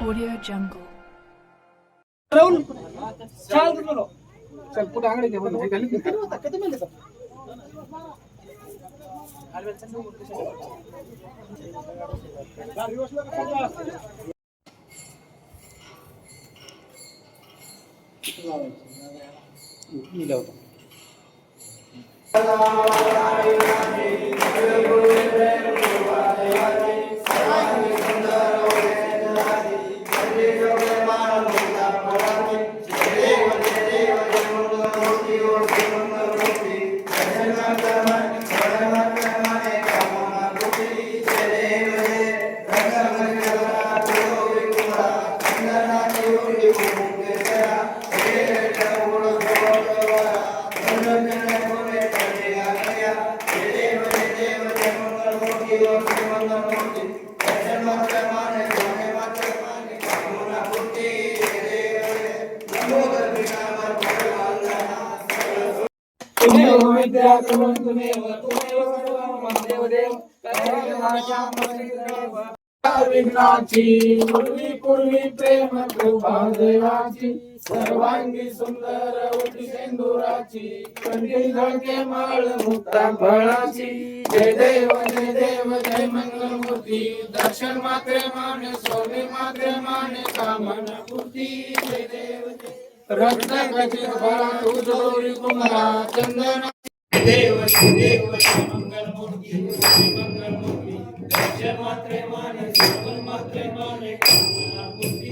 Audio Jungle. Rahul चाल बोलो चल पुढे आंगडी घे बोलो हे घाली किती होता किती เราอยู่ที่เรา विद्या तुम तुमेव सर्वं देव विघ्नाची पूर्वी पूर्वी प्रेम कृपा देवाची सर्वांगी सुंदर उठी सिंदुराची कंठी झळके माळ मुक्ता फळाची. जय देव जय देव जय मंगलमूर्ती. दर्शन मात्रे मान सोने मात्रे मान सामन मूर्ती जय देव जय रत्न खचित फळा तुझोरी कुमारा चंदन. देव जय देव जय मंगलमूर्ती मंगल मूर्ती दर्शन मात्रे मान सर्व मात्रे मान कामना मूर्ती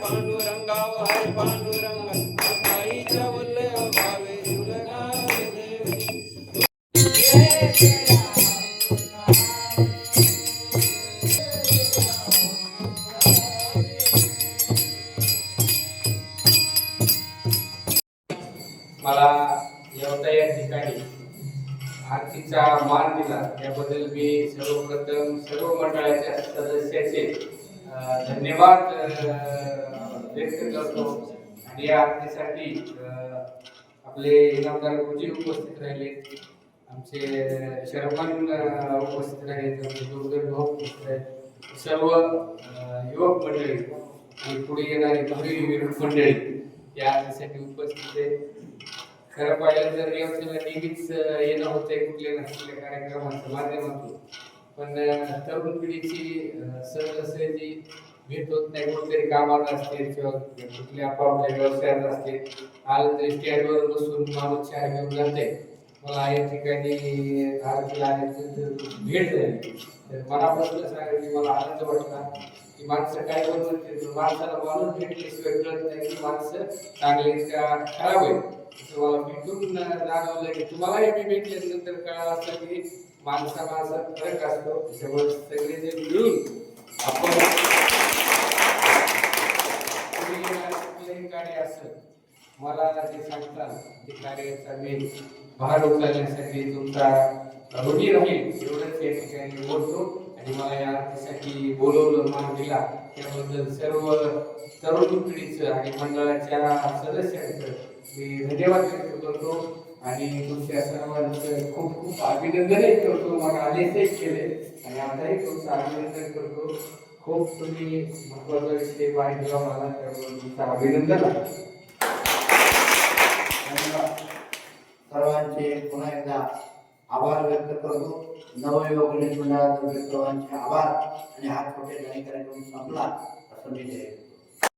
पांडुरंगाव हरे पांडुरंग मला येवता या ठिकाणी आरतीचा मान दिला. त्याबद्दल मी सर्वप्रथम सर्व मंडळाच्या सदस्याचे धन्यवाद व्यक्त करतो. आणि या आरतीसाठी आपले इनामदार गुरुजी उपस्थित राहिले. आमचे शर्मन उपस्थित राहिले. आमचे दुर्गम भाऊ उपस्थित राहिले. सर्व युवक मंडळी आणि पुढे येणारी भावी विरुद्ध मंडळी या आरतीसाठी उपस्थित आहे. खरं पाहिलं तर रेवचला नेहमीच येणं होतंय कुठल्या ना कुठल्या कार्यक्रमाच्या माध्यमातून. पण तरुण पिढीची सहज अं, जी भेट होत नाही कुठेतरी कामात असते किंवा कुठल्या आपापल्या व्यवसायात असते. आलं तरी स्टँडवर बसून माणूस चहा घेऊन जाते मला या ठिकाणी आरतीला आल्याची भेट झाली. तर मनापासून सांगायचं की मला आनंद वाटला की माणसं काय पण म्हणते माणसाला माणूस भेटल्याशिवाय कळत नाही की माणसं चांगले का खराब आहे तुम्हाला भेटून जाणवलं की तुम्हालाही मी भेटल्यानंतर कळालं असतं की माणसा माझा फरक असतो. त्याच्यामुळे सगळे मिळून आपण पुढे येणारे कुठलेही कार्य असेल मला ते सांगतात ते कार्याचा मी भार उचलण्यासाठी तुमचा ऋणी राहील एवढंच या ठिकाणी बोलतो. आणि मला या आरतीसाठी बोलवलं मान दिला. त्याबद्दल सर्व तरुण पिढीचं आणि मंडळाच्या सदस्यांचं मी धन्यवाद व्यक्त करतो. आणि तुमच्या सर्वांचं खूप खूप अभिनंदनही करतो. मला आदेशही केले आणि आताही तुमचं अभिनंदन करतो. खूप तुम्ही महत्त्वाचा विषय पाहिजे मला त्यामुळे तुमचं अभिनंदन आहे. धन्यवाद. सर्वांचे पुन्हा एकदा आभार व्यक्त करतो. नवयुवक गणेश मंडळातर्फे सर्वांचे आभार आणि हा छोटे कार्यक्रम संपला. असं मी